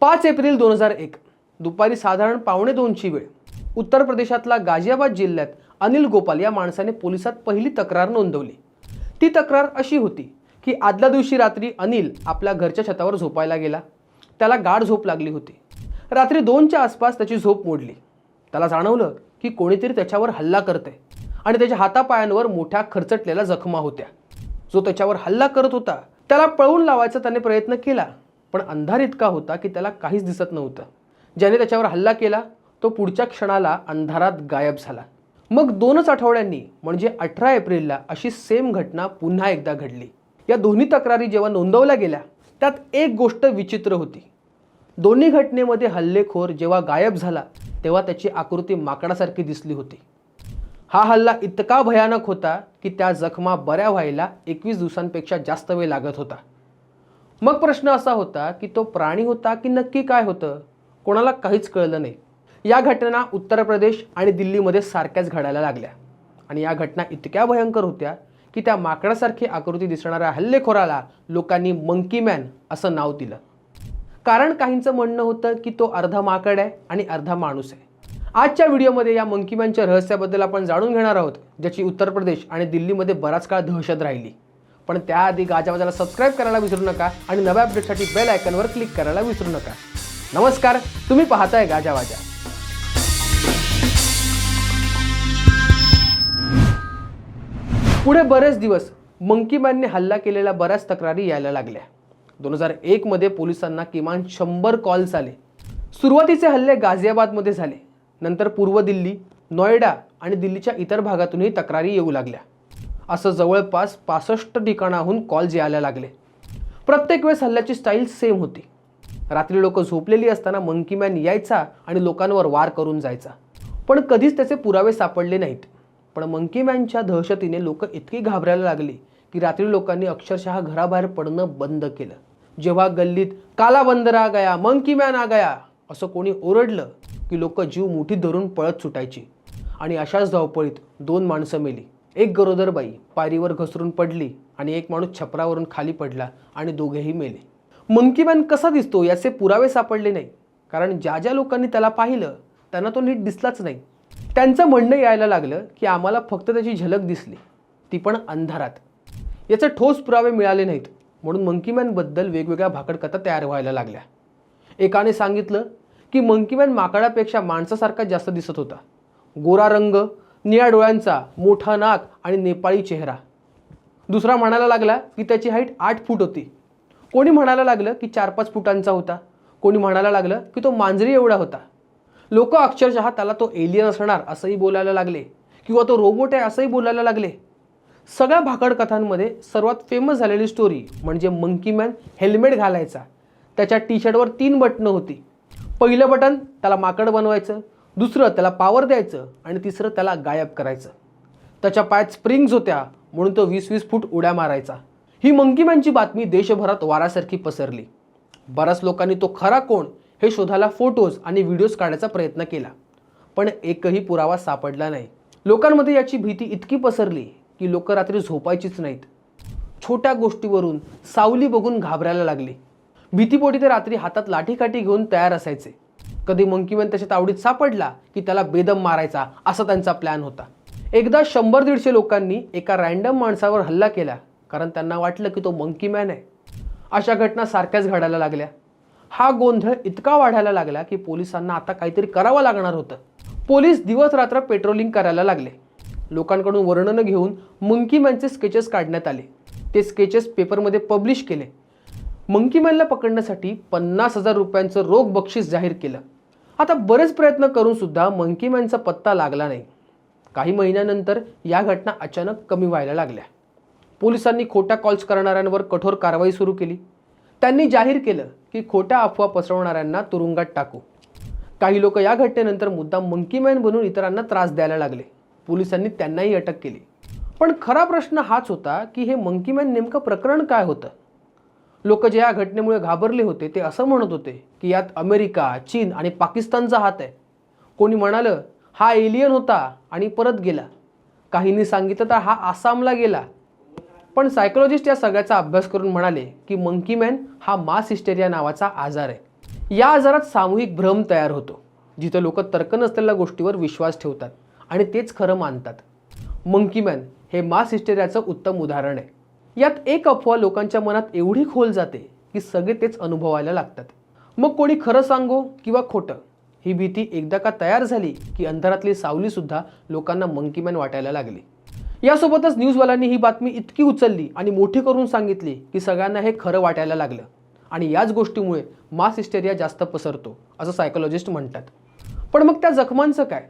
पाच एप्रिल दोन हजार एक दुपारी साधारण पावणे दोनची वेळ उत्तर प्रदेशातला गाझियाबाद जिल्ह्यात अनिल गोपाल या माणसाने पोलिसात पहिली तक्रार नोंदवली. ती तक्रार अशी होती की आदल्या दिवशी रात्री अनिल आपल्या घरच्या छतावर झोपायला गेला. त्याला गाढ झोप लागली होती. रात्री दोनच्या आसपास त्याची झोप मोडली. त्याला जाणवलं की कोणीतरी त्याच्यावर हल्ला करते आणि त्याच्या हातापायांवर मोठ्या खरचटलेल्या जखमा होत्या. जो त्याच्यावर हल्ला करत होता त्याला पळवून लावायचा त्याने प्रयत्न केला. पण अंधार इतका होता की त्याला काहीच दिसत नव्हतं. ज्याने त्याच्यावर हल्ला केला तो पुढच्या क्षणाला अंधारात गायब झाला. मग दोनच आठवड्यांनी म्हणजे अठरा एप्रिलला अशी सेम घटना पुन्हा एकदा घडली. या दोन्ही तक्रारी जेव्हा नोंदवल्या गेल्या त्यात एक गोष्ट विचित्र होती. दोन्ही घटनेमध्ये हल्लेखोर जेव्हा गायब झाला तेव्हा त्याची आकृती माकडासारखी दिसली होती. हा हल्ला इतका भयानक होता की त्या जखमा बऱ्या व्हायला एकवीस दिवसांपेक्षा जास्त वेळ लागत होता. मग प्रश्न असा होता की तो प्राणी होता की नक्की काय होतं? कोणाला काहीच कळलं नाही. या घटना उत्तर प्रदेश आणि दिल्लीमध्ये सारख्याच घडायला लागल्या. आणि या घटना इतक्या भयंकर होत्या की त्या माकडासारखी आकृती दिसणाऱ्या हल्लेखोराला लोकांनी मंकी मॅन असं नाव दिलं. कारण काहींचं म्हणणं होतं की तो अर्धा माकड आहे आणि अर्धा माणूस आहे. आजच्या व्हिडिओमध्ये या मंकीमॅनच्या रहस्याबद्दल आपण जाणून घेणार आहोत ज्याची उत्तर प्रदेश आणि दिल्लीमध्ये बराच काळ दहशत राहिली. पण त्याआधी गाजावाजाला सबस्क्राईब करायला विसरू नका आणि नव्या अपडेटसाठी बेल आयकनवर क्लिक करायला विसरू नका. नमस्कार तुम्ही पाहताय गाजावाजा पुढे बरेच दिवस मंकीमॅनने हल्ला केलेल्या बऱ्याच तक्रारी यायला लागल्या. दोन हजार एकमध्ये पोलिसांना किमान शंभर कॉल्स आले. सुरुवातीचे हल्ले गाझियाबादमध्ये झाले. नंतर पूर्व दिल्ली नोएडा आणि दिल्लीच्या इतर भागातूनही तक्रारी येऊ लागल्या. असं जवळपास पासष्ट ठिकाणाहून कॉल्स यायला लागले. प्रत्येक वेळेस हल्ल्याची स्टाईल सेम होती. रात्री लोक झोपलेली असताना मंकीमॅन यायचा आणि लोकांवर वार करून जायचा. पण कधीच त्याचे पुरावे सापडले नाहीत. पण मंकीमॅनच्या दहशतीने लोक इतकी घाबरायला लागली की रात्री लोकांनी अक्षरशः घराबाहेर पडणं बंद केलं. जेव्हा गल्लीत काला बंदर आ गया मंकीमॅन आ गया असं कोणी ओरडलं की लोक जीव मुठी धरून पळत सुटायची. आणि अशाच धावपळीत दोन माणसं मेली. एक गरोदर बाई पायरीवर घसरून पडली आणि एक माणूस छपरावरून खाली पडला आणि दोघेही मेले. मंकीमॅन कसा दिसतो याचे पुरावे सापडले नाही. कारण ज्या ज्या लोकांनी त्याला पाहिलं त्यांना तो नीट दिसलाच नाही. त्यांचं म्हणणं यायला लागलं की आम्हाला फक्त त्याची झलक दिसली. ती पण अंधारात. याचे ठोस पुरावे मिळाले नाहीत. म्हणून मंकीमॅनबद्दल वेगवेगळ्या भाकडकथा तयार व्हायला लागल्या. एकाने सांगितलं की मंकीमॅन माकडापेक्षा माणसासारखा जास्त दिसत होता. गोरा रंग निळ्या डोळ्यांचा मोठा नाक आणि नेपाळी चेहरा. दुसरा म्हणायला लागला की त्याची हाईट आठ फूट होती. कोणी म्हणायला लागलं की चार पाच फुटांचा होता. कोणी म्हणायला लागलं की तो मांजरी एवढा होता. लोक अक्षरशः त्याला तो एलियन असणार असंही बोलायला लागले किंवा तो रोबोट आहे असंही बोलायला लागले. सगळ्या भाकड कथांमध्ये सर्वात फेमस झालेली स्टोरी म्हणजे मंकी मॅन हेल्मेट घालायचा. त्याच्या टी शर्टवर तीन बटणं होती. पहिलं बटन त्याला माकड बनवायचं. दुसरं त्याला पावर द्यायचं आणि तिसरं त्याला गायब करायचं. त्याच्या पायात स्प्रिंग्ज होत्या म्हणून तो वीस वीस फूट उड्या मारायचा. ही मंकीमॅनची बातमी देशभरात वारासारखी पसरली. बऱ्याच लोकांनी तो खरा कोण हे शोधायला फोटोज आणि व्हिडिओज काढायचा प्रयत्न केला. पण एकही पुरावा सापडला नाही. लोकांमध्ये याची भीती इतकी पसरली की लोक रात्री झोपायचीच नाहीत. छोट्या गोष्टीवरून सावली बघून घाबरायला लागली. भीतीपोटी ते रात्री हातात लाठीकाठी घेऊन तयार असायचे. कधी मंकीमॅन त्याच्या तावडीत सापडला की त्याला बेदम मारायचा असा त्यांचा प्लॅन होता. एकदा शंभर दीडशे लोकांनी एका रँडम माणसावर हल्ला केला कारण त्यांना वाटलं की तो मंकीमॅन आहे. अशा घटना सारख्याच घडायला लागल्या. हा गोंधळ इतका वाढायला लागला की पोलिसांना आता काहीतरी करावं लागणार होतं. पोलीस दिवस रात्र पेट्रोलिंग करायला लागले. लोकांकडून वर्णनं घेऊन मंकीमॅनचे स्केचेस काढण्यात आले. ते स्केचेस पेपरमध्ये पब्लिश केले. मंकीमॅनला पकडण्यासाठी पन्नास हजार रुपयांचं रोख बक्षीस जाहीर केलं. आता बरेच प्रयत्न करून सुद्धा मंकीमॅनचा पत्ता लागला नाही. काही महिन्यानंतर या घटना अचानक कमी व्हायला लागल्या. पोलिसांनी खोट्या कॉल्स करणाऱ्यांवर कठोर कारवाई सुरू केली. त्यांनी जाहीर केलं की खोट्या अफवा पसरवणाऱ्यांना तुरुंगात टाकू. काही लोक या घटनेनंतर मुद्दाम मंकीमॅन बनून इतरांना त्रास द्यायला लागले. पोलिसांनी त्यांनाही अटक केली. पण खरा प्रश्न हाच होता की हे मंकीमॅन नेमकं प्रकरण काय होतं? लोक जे या घटनेमुळे घाबरले होते ते असं म्हणत होते की यात अमेरिका चीन आणि पाकिस्तानचा हात आहे. कोणी म्हणालं हा एलियन होता आणि परत गेला. काहींनी सांगितलं तर हा आसामला गेला. पण सायकोलॉजिस्ट या सगळ्याचा अभ्यास करून म्हणाले की मंकीमॅन हा मास हिस्टेरिया नावाचा आजार आहे. या आजारात सामूहिक भ्रम तयार होतो जिथं लोक तर्क नसलेल्या गोष्टीवर विश्वास ठेवतात आणि तेच खरं मानतात. मंकीमॅन हे मास हिस्टेरियाचं उत्तम उदाहरण आहे. यात एक अफवा लोकांच्या मनात एवढी खोल जाते की सगळे तेच अनुभवायला लागतात. मग कोणी खरं सांगो किंवा खोटं? ही भीती एकदा का तयार झाली की अंधारातली सावलीसुद्धा लोकांना मंकीमॅन वाटायला लागली. यासोबतच न्यूजवाल्यांनी ही बातमी इतकी उचलली आणि मोठी करून सांगितली की सगळ्यांना हे खरं वाटायला लागलं. आणि याच गोष्टीमुळे मास हिस्टेरिया जास्त पसरतो असं सायकोलॉजिस्ट म्हणतात. पण मग त्या जखमांचं काय?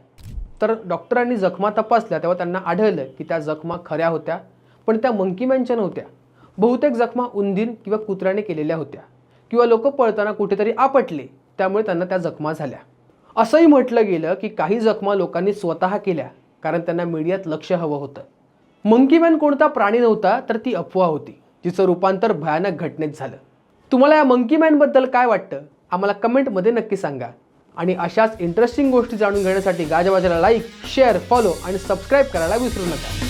तर डॉक्टरांनी जखमा तपासल्या तेव्हा त्यांना आढळलं की त्या जखमा खऱ्या होत्या पण त्या मंकीमॅनच्या नव्हत्या. बहुतेक जखमा उंदीर किंवा कुत्र्याने केलेल्या होत्या. किंवा लोक पळताना कुठेतरी आपटले त्यामुळे त्यांना त्या जखमा झाल्या. असंही म्हटलं गेलं की काही जखमा लोकांनी स्वतः केल्या कारण त्यांना मीडियात लक्ष हवं होतं. मंकीमॅन कोणता प्राणी नव्हता तर ती अफवा होती जिचं रूपांतर भयानक घटनेत झालं. तुम्हाला या मंकीमॅनबद्दल काय वाटतं? आम्हाला कमेंटमध्ये नक्की सांगा. आणि अशाच इंटरेस्टिंग गोष्टी जाणून घेण्यासाठी गाजाबाजाला लाईक शेअर फॉलो आणि सबस्क्राईब करायला विसरू नका.